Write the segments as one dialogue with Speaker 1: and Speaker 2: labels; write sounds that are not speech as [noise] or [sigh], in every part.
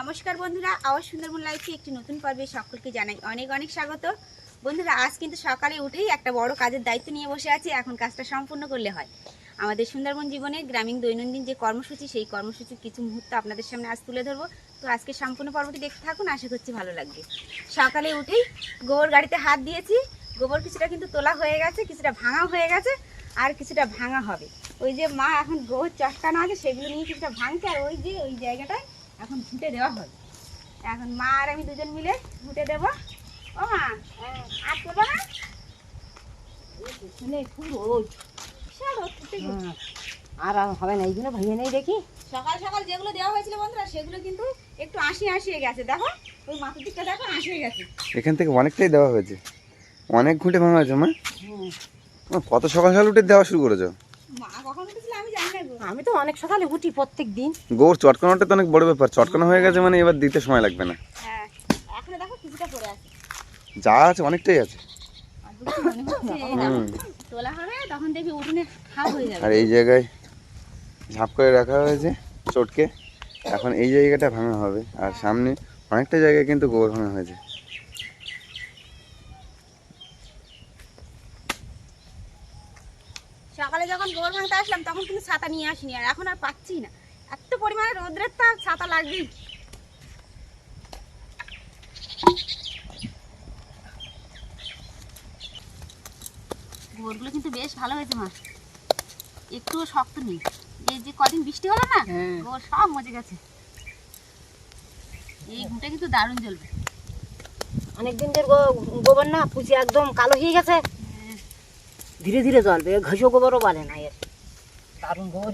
Speaker 1: নমস্কার বন্ধুরা, আওয়াজ সুন্দরবন লাইফে একটি নতুন পর্বে সকলকে জানাই অনেক অনেক স্বাগত। বন্ধুরা, আজ কিন্তু সকালে উঠেই একটা বড় কাজের দায়িত্ব নিয়ে বসে আছি, এখন কাজটা সম্পূর্ণ করলে হয়। আমাদের সুন্দরবন জীবনে গ্রামীণ দৈনন্দিন যে কর্মসূচি, সেই কর্মসূচির কিছু মুহূর্ত আপনাদের সামনে আজ তুলে ধরবো। তো আজকে সম্পূর্ণ পর্বটি দেখতে থাকুন, আশা করছি ভালো লাগবে। সকালে উঠেই গোবর গাড়িতে হাত দিয়েছি, গোবর কিছুটা কিন্তু তোলা হয়ে গেছে, কিছুটা ভাঙা হয়ে গেছে, আর কিছুটা ভাঙা হবে। ওই যে মা এখন গোবর চটকানো আছে, সেগুলো নিয়ে কিছুটা ভাঙছে, আর ওই যে, ওই জায়গাটায় এখন ঘুটে দেওয়া হবে। এখন মা আর আমি দুজন মিলে ঘুটে দেবো। ও মা আর দেবো না?
Speaker 2: শুনে খুব
Speaker 1: গেছে।
Speaker 2: হ্যাঁ। আর আর হবে না এইগুলো ভেঙে নেই দেখি।
Speaker 1: সকাল সকাল যেগুলো দেওয়া হয়েছিল বন্ধুরা সেগুলো কিন্তু একটু আশি আশিয়ে গেছে। দেখো ওই মাথার দিকটা দেখো আশিয়ে গেছে।
Speaker 3: এখান থেকে অনেকটাই দেওয়া হয়েছে। অনেক ঘুঁটে ভাঙা হয়েছে মা? কত সকাল সকাল উঠে দেওয়া শুরু করেছ?
Speaker 1: মা আমি
Speaker 2: তো অনেক সকালে উঠি প্রত্যেক দিন
Speaker 3: গোবর চটকানোটা তো অনেক বড় ব্যাপার। চটকানো হয়ে গেছে মানে এবার দিতে সময় লাগবে না।
Speaker 1: হ্যাঁ
Speaker 3: যা আছে অনেকটাই আছে।
Speaker 1: আর এই
Speaker 3: জায়গায় ঝাঁপ করে রাখা হয়েছে চটকে। এখন এই জায়গাটা ভাঙা হবে। আর সামনে অনেকটা জায়গায় কিন্তু গোবর ভাঙা হয়েছে
Speaker 1: সকালে যখন গোবর ভাঙতে আসলাম তখন কিন্তু ছাতা নিয়ে আসিনি আর এখন আর পাচ্ছি না। এত পরিমাণে রোদ্রের তাপ ছাতা লাগবেই। গোবরগুলো কিন্তু বেশ ভালো হয়েছে মা। একটুও শক্ত নেই। এই যে কদিন বৃষ্টি হলো না
Speaker 2: হ্যাঁ।
Speaker 1: গোবর সব মজে গেছে। এই ঘুঁটে কিন্তু দারুণ জ্বলবে।
Speaker 2: অনেক দিন ধরে গো- গোবর না পুষি একদম কালো হয়ে গেছে। ধীরে ধীরে জ্বলবে ঘষো গোবরও বলে না এর দারুণ গোবর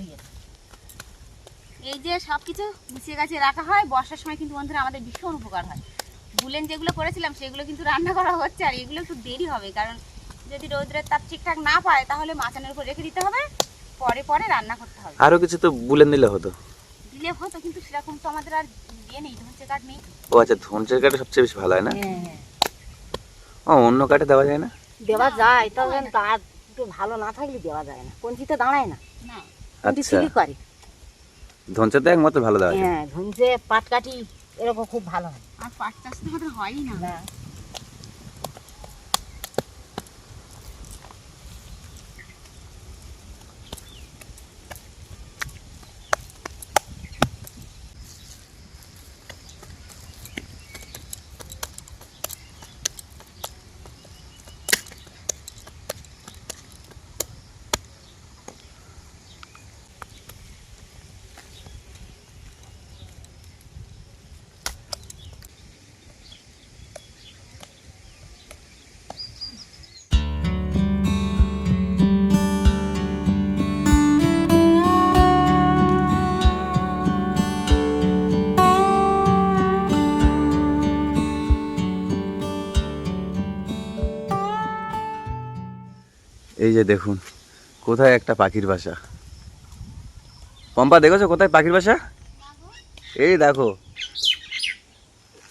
Speaker 1: এই যে সব কিছু গুছিয়ে গাছিয়ে রাখা হয় বর্ষার সময় কিন্তু বন্ধুরা আমাদের ভীষণ উপকার হয়। বুলেন যেগুলো করেছিলাম সেগুলো কিন্তু রান্না করা হচ্ছে আর এগুলো একটু দেরি হবে কারণ যদি রৌদ্রের তাপ ঠিকঠাক না পায় তাহলে মাচানের উপর রেখে দিতে হবে পরে পরে রান্না করতে হবে।
Speaker 3: আরও কিছু তো বুলেন দিলে হতো।
Speaker 1: দিলে হতো কিন্তু সেরকম তো আমাদের আর ইয়ে নেই ধনচে কাঠ নেই।
Speaker 3: ও আচ্ছা ধনচের কাঠে সবচেয়ে বেশি ভালো হয় না?
Speaker 2: হ্যাঁ হ্যাঁ।
Speaker 3: ও অন্য কাঠে দেওয়া যায় না?
Speaker 2: দেওয়া যায় তবে তার একটু ভালো না থাকলে দেওয়া যায় না। কঞ্চিতে দাঁড়ায় না।
Speaker 3: আচ্ছা।
Speaker 2: করে।
Speaker 3: ধনচাতে একমাত্র ভালো দেওয়া হ্যাঁ
Speaker 2: হ্যাঁ পাট পাটকাঠি এরকম খুব ভালো হয়।
Speaker 1: আর পাট চাষ তো হয়ই না।
Speaker 3: এই যে দেখুন, কোথায় একটা পাখির বাসা? পম্পা, দেখেছ কোথায় পাখির বাসা? এই দেখো।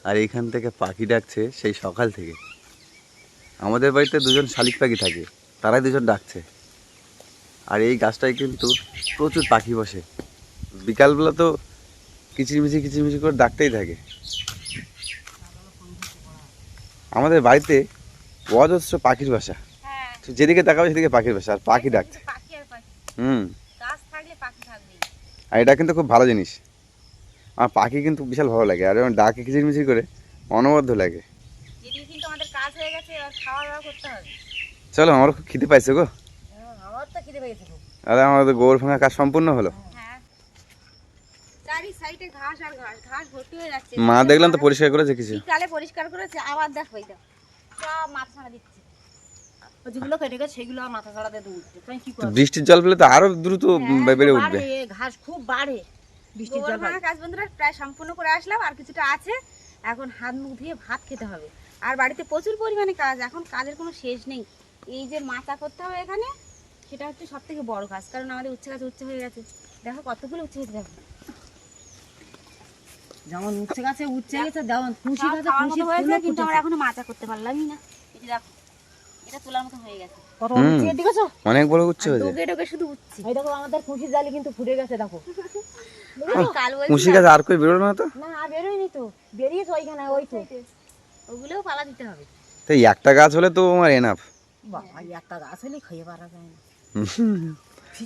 Speaker 3: আর এইখান থেকে পাখি ডাকছে সেই সকাল থেকে। আমাদের বাড়িতে দুজন শালিক পাখি থাকে, তারাই দুজন ডাকছে। আর এই গাছটায় কিন্তু প্রচুর পাখি বসে। বিকালবেলা তো কিচিরমিচি কিচিরমিচি করে ডাকতেই থাকে। আমাদের বাড়িতে অজস্র পাখির বাসা। যেদিকে তাকাবে সেদিকে পাখির বাসা আর পাখি ডাকছে। হুম। আর এটা কিন্তু খুব ভালো জিনিস। আমার পাখি কিন্তু বিশাল ভালো লাগে আর যখন ডাকে কিচিরমিচির করে অনবদ্য লাগে। চলো আমার খুব খিদে পাইছে গো।
Speaker 2: হ্যাঁ,
Speaker 3: আর আমাদের গোবর ভাঙা কাজ সম্পূর্ণ হলো।
Speaker 1: হ্যাঁ।
Speaker 3: মা দেখলাম তো পরিষ্কার করেছে কিছু।
Speaker 1: পরিষ্কার করেছে আবার দেখো সব মাথা ছাড়া দিচ্ছে।
Speaker 2: যেগুলো কেটে গেছে সেগুলো মাথা ছাড়াতে তো উঠছে তুমি কি
Speaker 3: তো বৃষ্টির জল পেলে তো আরও দ্রুত
Speaker 1: হ্যাঁ,
Speaker 3: বেড়ে উঠবে।
Speaker 2: ঘাস খুব বাড়ে বৃষ্টির জল
Speaker 1: কাজ বন্ধুরা প্রায় সম্পূর্ণ করে আসলাম আর কিছুটা আছে। এখন হাত মুখ ধুয়ে ভাত খেতে হবে। আর বাড়িতে প্রচুর পরিমাণে কাজ এখন কাজের কোনো শেষ নেই। এই যে মাচা করতে হবে এখানে সেটা হচ্ছে সব থেকে বড় কাজ কারণ আমাদের উচ্ছে গাছ উচ্ছে হয়ে গেছে। দেখো কতগুলো উচ্ছে হয়েছে দেখো।
Speaker 2: যেমন উচ্ছে গাছে উচ্ছে গেছে যেমন খুশি গাছে খুশি
Speaker 1: হয়েছে কিন্তু আমরা। এখনও মাচা করতে পারলামই না। এই যে দেখো এটা তোলার মতো হয়ে গেছে।
Speaker 2: কত উচ্ছে দেখেছ
Speaker 3: অনেক বড় উচ্ছে হয়েছে।
Speaker 1: ডোকে ডোকে শুধু উচ্ছে
Speaker 2: এই দেখো আমাদের খুশির জালি কিন্তু ফুটে গেছে দেখো।
Speaker 1: কাল
Speaker 3: গাছ আর কই বেরোলো না তো?
Speaker 2: না বেরোয়নি তো। বেরিয়েছে ওইখানে ওই তো।
Speaker 1: ওগুলোও পালা দিতে হবে।
Speaker 3: তো একটা গাছ হলে তো আমার এনাফ
Speaker 2: বাবা একটা গাছ হলে খেয়ে পারা যায় না।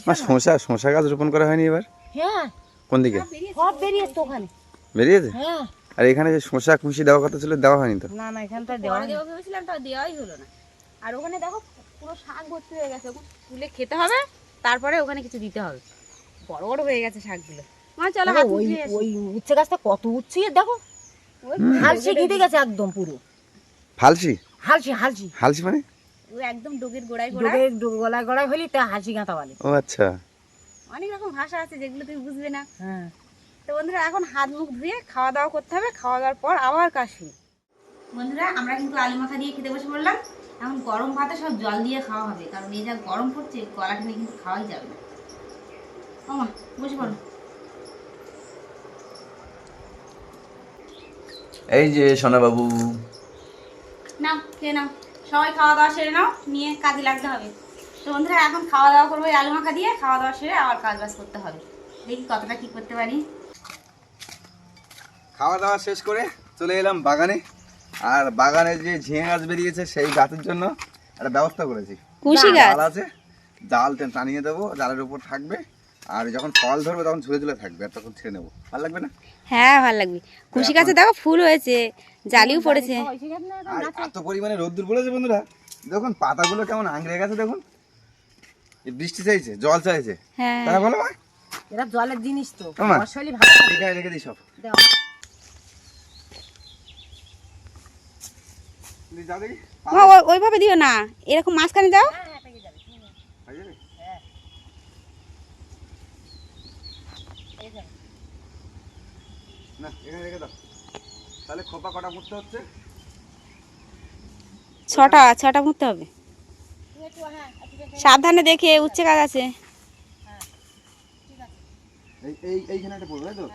Speaker 3: মা শশা শশা গাছ রোপণ করা হয়নি এবার?
Speaker 2: হ্যাঁ।
Speaker 3: কোন দিকে?
Speaker 2: সব বেরিয়েছে ওখানে।
Speaker 3: বেরিয়েছে?
Speaker 2: হ্যাঁ।
Speaker 3: আর এখানে যে শশা খুশি দেওয়ার কথা ছিল দেওয়া হয়নি তো?
Speaker 2: না না এখানে তো দেওয়া
Speaker 1: ভেবেছিলাম দেওয়াই হলো না। আর ওখানে দেখো পুরো শাক ভর্তি হয়ে গেছে। তুলে খেতে হবে তারপরে ওখানে কিছু দিতে হবে। বড় বড় হয়ে গেছে শাকগুলো। মা চলো
Speaker 2: ওই ওই উচ্ছে গাছটা কত উচ্ছে দেখো। হালসে গিয়ে গেছে একদম পুরো।
Speaker 3: ফালসি
Speaker 2: হালসি হালসি।
Speaker 3: হালসি মানে?
Speaker 1: ও একদম ডোগের গোড়ায় গোড়ায়।
Speaker 2: গলায় হলি তা হাসি গাঁথা বলে।
Speaker 3: ও আচ্ছা।
Speaker 1: অনেক রকম ভাষা আছে যেগুলো তুমি বুঝবে না।
Speaker 2: হ্যাঁ।
Speaker 1: তো বন্ধুরা এখন হাত মুখ ধুয়ে খাওয়া দাওয়া করতে হবে। খাওয়া দাওয়ার পর আবার কাশি। বন্ধুরা আমরা কিন্তু আলু মাখা দিয়ে খেতে বসে পড়লাম। এখন গরম ভাতে সব জল দিয়ে খাওয়া হবে কারণ এই যা গরম পড়ছে গলা টেনে কিন্তু খাওয়াই যাবে না। ও মা বসে পড়ো।
Speaker 3: এই যে সোনাবাবু।
Speaker 1: নাও খেয়ে নাও। সবাই খাওয়া দাওয়া সেরে নাও নিয়ে কাজে লাগতে হবে। তো বন্ধুরা এখন খাওয়া দাওয়া করব এই আলু মাখা দিয়ে খাওয়া দাওয়া সেরে আবার কাজ বাজ করতে হবে। দেখি কতটা কি করতে পারি।
Speaker 3: খাওয়া দাওয়া শেষ করে চলে এলাম বাগানে। আর বাগানে যে ঝিঙে গাছ বেরিয়েছে সেই গাছের জন্য একটা ব্যবস্থা করেছি।
Speaker 1: কুশি গাছ?
Speaker 3: জাল আছে জাল টানিয়ে দেবো জালের উপর থাকবে আর যখন ফল ধরবে তখন ঝুলে ঝুলে থাকবে আর তখন ছেড়ে নেব। ভালো লাগবে না?
Speaker 1: হ্যাঁ ভালো লাগবে। কুশি গাছে দেখো ফুল হয়েছে জালিও পড়েছে।
Speaker 3: আর এত পরিমাণে রোদ্দুর পড়েছে বন্ধুরা। দেখুন পাতাগুলো কেমন আংড়ে গেছে দেখুন। বৃষ্টি চাইছে জল চাইছে।
Speaker 1: হ্যাঁ।
Speaker 3: তাই বলো মা।
Speaker 2: এটা জলের জিনিস তো। বর্ষালি ভালো।
Speaker 3: রেখে দিই সব
Speaker 2: দেওয়া
Speaker 3: দিই, যাও দেখি
Speaker 1: মা, ও- ওইভাবে দিও না। এরকম মাঝখানে দাও।
Speaker 3: হয়ে যাবে? না এখানে রেখে দাও। তাহলে খোপা কটা মুড়তে হচ্ছে?
Speaker 1: ছটা ছটা মুড়তে হবে। সাবধানে দেখে উচ্ছে গাছ আছে।
Speaker 3: এই এই এইখানে একটা পড়বে তাই তো?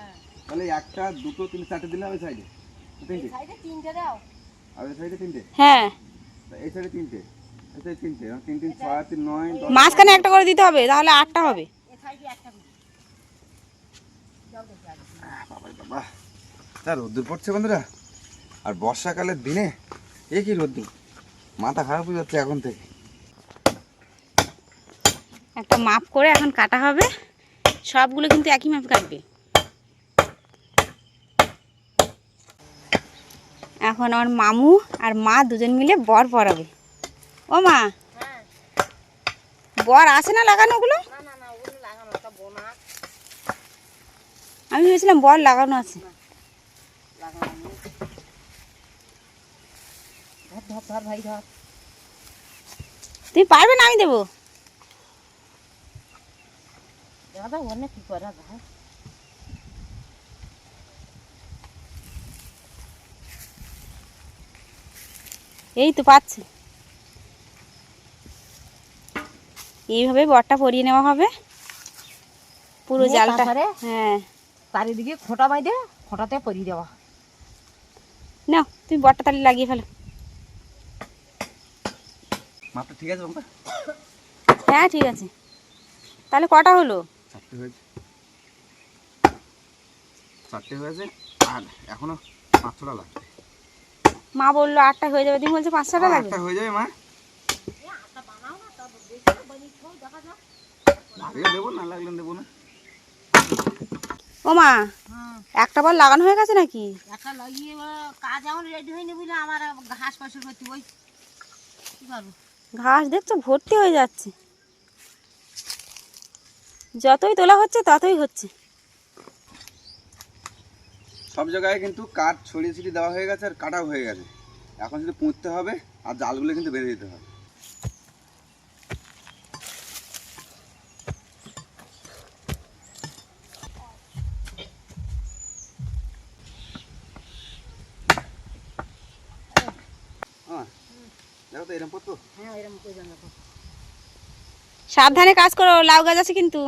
Speaker 3: তাহলে একটা দুটো তিন চারটে দিলে ওই সাইডে। তিনটে
Speaker 2: সাইডে তিনটে দাও।
Speaker 3: আর ওই তিনটে?
Speaker 1: হ্যাঁ।
Speaker 3: তা এই সাইডে তিনটে। এই সাইডে তিন তিন ছয় তিন নয় দশ
Speaker 1: মাঝখানে একটা করে দিতে হবে তাহলে আটটা হবে।
Speaker 3: রোদ্দুর পড়ছে বন্ধুরা। আর বর্ষাকালের দিনে এ কি রোদ্দুর? মাথা খারাপ হয়ে যাচ্ছে এখন থেকে।
Speaker 1: একটা মাপ করে এখন কাটা হবে। সবগুলো কিন্তু একই মাপ কাটবে। এখন আমার মামু আর মা দুজন মিলে বর পরাবে ও মা
Speaker 2: হ্যাঁ
Speaker 1: বর আছে না লাগানো ওগুলো? আমি ভেবেছিলাম বর লাগানো আছে। তুমি পারবে না আমি দেবো।
Speaker 2: দাদা অনেক কি করা
Speaker 1: এই তো পাচ্ছি। এইভাবে বরটা পরিয়ে নেওয়া হবে। পুরো জালটা? হ্যাঁ।
Speaker 2: চারিদিকে খোঁটা বাইদে খোঁটাতে পরিয়ে দেওয়া।
Speaker 1: নাও তুমি বরটা তাহলে লাগিয়ে ফেলো।
Speaker 3: মাপটা ঠিক আছে
Speaker 1: হ্যাঁ ঠিক আছে। তাহলে কটা হলো?
Speaker 3: চারটে হয়েছে। চারটে হয়েছে আর এখনও পাঁচ ছটা লাগবে।
Speaker 1: মা বলল আটটা হয়ে যাবে। তুমি বলছো পাঁচশোটা লাগবে?
Speaker 3: একটা হয়ে যাবে মা। লাগলে দেবো না লাগলে দেবো না।
Speaker 1: ও মা একটা লাগানো হয়ে গেছে নাকি?
Speaker 2: একটা লাগিয়ে কাজ এখন রেডি হয়নি বুঝলে আমার ঘাস পাশে করতে। বই
Speaker 1: ঘাস দেখছ ভর্তি হয়ে যাচ্ছে। যতই তোলা হচ্ছে ততই হচ্ছে।
Speaker 3: সব জায়গায় কিন্তু কাঠ, ছড়িয়ে ছিটিয়ে দেওয়া হয়ে গেছে আর কাটাও হয়ে গেছে। এখন শুধু পুঁততে হবে আর জালগুলো কিন্তু বেঁধে দিতে হবে।
Speaker 2: হ্যাঁ এরকম
Speaker 1: সাবধানে কাজ করো, লাউ গাছ আছে কিন্তু।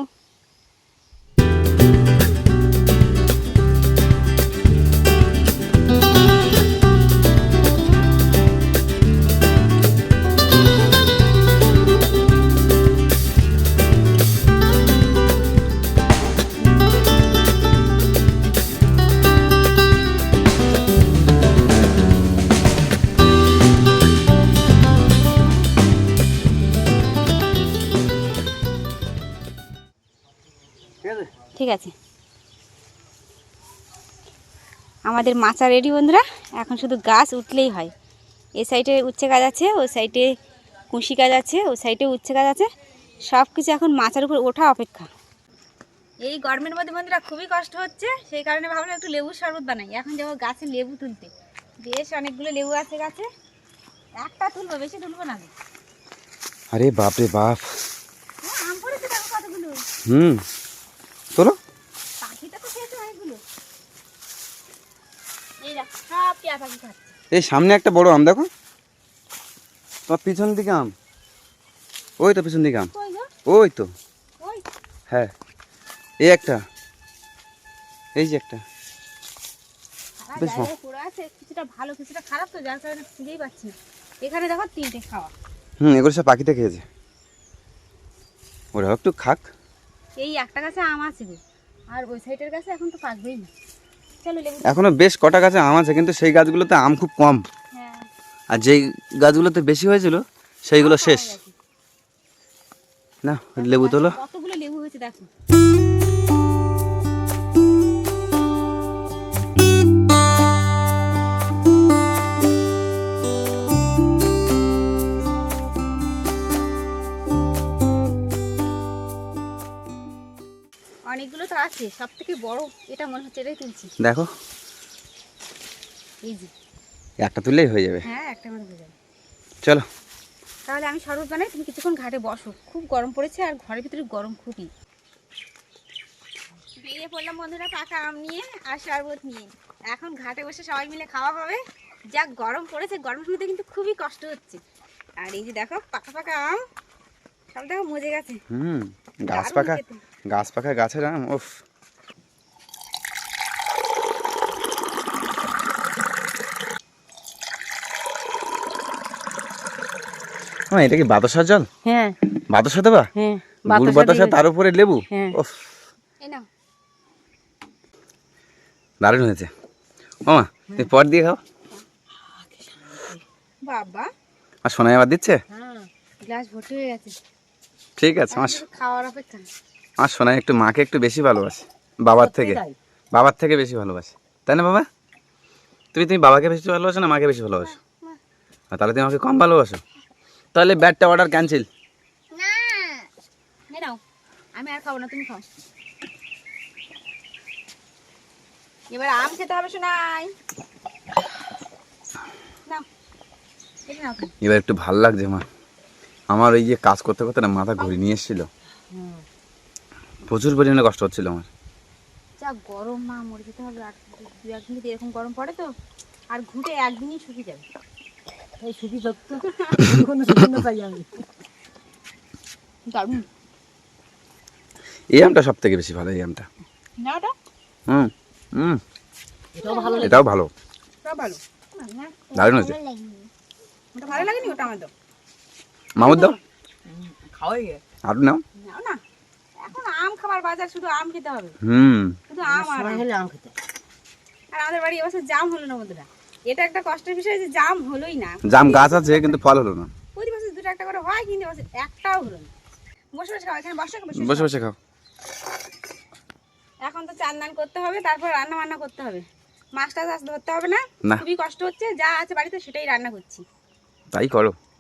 Speaker 1: আমাদের মাচা রেডি বন্ধুরা। এখন শুধু গাছ উঠলেই হয়। এ সাইডে উচ্ছে গাছ আছে ওই সাইডে কুশি গাছ আছে ওই সাইডে উচ্ছে গাছ আছে। সব কিছু এখন মাচার উপর ওঠা অপেক্ষা। এই গরমের মধ্যে বন্ধুরা খুবই কষ্ট হচ্ছে সেই কারণে ভাবলাম একটু লেবুর শরবত বানাই। এখন যাব গাছে লেবু তুলতে। বেশ অনেকগুলো লেবু আছে গাছে। একটা তুলবো বেশি তুলবো না।
Speaker 3: আরে বাপরে বাপ।
Speaker 1: ও, কতগুলো।
Speaker 3: হুম তোলো
Speaker 1: পাখিটা তো খেয়েছে অনেকগুলো এই
Speaker 3: সামনে একটা বড় আম দেখো। তোমার পিছন দিকে আম। ওই তো পিছন দিকে আম। ওই তো। হ্যাঁ। এই একটা। এই যে একটা। বেশ ভালো।
Speaker 1: কিছুটা ভালো কিছুটা খারাপ তো যার কারণে খুঁজেই পাচ্ছি না। এখানে দেখো তিনটে খাওয়া।
Speaker 3: হুম এগুলো সব পাখিতে খেয়েছে। ওরা একটু খাক।
Speaker 1: এই একটা গাছে আম আছে আর ওই সাইডের গাছে এখন তো পাকবেই না।
Speaker 3: এখনও বেশ কটা গাছে আম আছে কিন্তু সেই গাছগুলোতে আম খুব কম।
Speaker 1: হ্যাঁ।
Speaker 3: আর যেই গাছগুলোতে বেশি হয়েছিল সেইগুলো শেষ। না লেবু তোলো।
Speaker 1: কতগুলো লেবু হয়েছে দেখো। অনেকগুলো তো আছে সব থেকে বড় এটা মনে হচ্ছে এটাই তুলছি।
Speaker 3: দেখো।
Speaker 1: এই যে।
Speaker 3: একটা তুললেই হয়ে যাবে।
Speaker 1: হ্যাঁ একটা আমার হয়ে যাবে।
Speaker 3: চলো।
Speaker 1: তাহলে আমি শরবত বানাই তুমি কিছুক্ষণ ঘাটে বসো। খুব গরম পড়েছে আর ঘরের ভিতরে গরম খুবই। বেরিয়ে পড়লাম বন্ধুরা পাকা আম নিয়ে আর শরবত নিয়ে। এখন ঘাটে বসে সবাই মিলে খাওয়া হবে। যা গরম পড়েছে গরমের মধ্যে কিন্তু খুবই কষ্ট হচ্ছে। আর এই যে দেখো পাকা পাকা আম। দেখো মজে গেছে।
Speaker 3: হুম গাছ পাকা গাছ পাকা গাছের আম ওফ হ্যাঁ এটা কি বাতাসার জল?
Speaker 2: হ্যাঁ।
Speaker 3: বাতাসা দেবা?
Speaker 2: হ্যাঁ
Speaker 3: গুড় বাতাসা তার উপরে লেবু?
Speaker 2: হ্যাঁ।
Speaker 3: ওফ দারুণ হয়েছে। মামা তুমি পর দিয়ে খাও।
Speaker 1: বাবা।
Speaker 3: আর সোনাই আবার দিচ্ছে?
Speaker 2: হ্যাঁ
Speaker 1: গ্লাস ভর্তি হয়ে গেছে।
Speaker 3: ঠিক আছে আমার
Speaker 1: এখন খাওয়ার অপেক্ষা
Speaker 3: আমার সোনাই একটু মাকে একটু বেশি ভালোবাসে। বাবার থেকে। বাবার থেকে বেশি ভালোবাসে। তাই না বাবা? তুমি তুমি বাবাকে বেশি ভালোবাসো না মাকে বেশি ভালোবাসো? তাহলে তুমি আমাকে কম ভালোবাসো। তাহলে ব্যাটটা অর্ডার ক্যান্সেল
Speaker 1: না। আমি আর খাব না তুমি খাও। এবার আম খেতে হবে শোনাই নাও। এটা নাও। তুমি।
Speaker 3: এবার একটু ভালো লাগছে মা। আমার এই যে কাজ করতে করতে না মাথা ঘুরে নিয়ে এসেছিল। প্রচুর পরিমাণে কষ্ট হচ্ছিল আমার।
Speaker 1: যা গরম মা মরে যেতে হবে আর দু একদিন এরকম গরম পড়ে তো আর ঘুটে একদিনই শুকিয়ে যাবে।
Speaker 2: এই সুখী সত্য [laughs] কোনো সুগন্ধ পাই আমি।
Speaker 1: দারুণ।
Speaker 3: এই আমটা সব থেকে বেশি ভালো এই আমটা। হুম হুম।
Speaker 2: এটাও ভালো
Speaker 3: এটাও ভালো। দারুণ হয়েছে।
Speaker 1: ভালো লাগেনি? ওটা আমার দাও
Speaker 3: মামুদ দাও
Speaker 2: খাওয়াই
Speaker 3: আর নাও
Speaker 1: নাও। না এখন আম খাবার বাজার শুধু আম খেতে হবে।
Speaker 3: হুম।
Speaker 1: শুধু আম আর
Speaker 2: হলে আম খেতে।
Speaker 1: আর আমাদের বাড়ি এবছর জাম হলো না বন্ধুরা। এটা একটা কষ্টের বিষয় যে জাম হলোই না।
Speaker 3: জাম গাছ আছে কিন্তু ফল হলো না।
Speaker 1: প্রতি বছর দুটো একটা করে হয় কিন্তু এবছর একটাও হলো না। বসে বসে খাও এখানে বসে বসে
Speaker 3: বসে। বসে খাও।
Speaker 1: এখন তো চান দান করতে হবে তারপর রান্না বান্না করতে হবে। মাছ টাছ আজ ধরতে হবে না।
Speaker 3: না।
Speaker 1: খুবই কষ্ট হচ্ছে যা আছে বাড়িতে সেটাই রান্না করছি।
Speaker 3: তাই করো।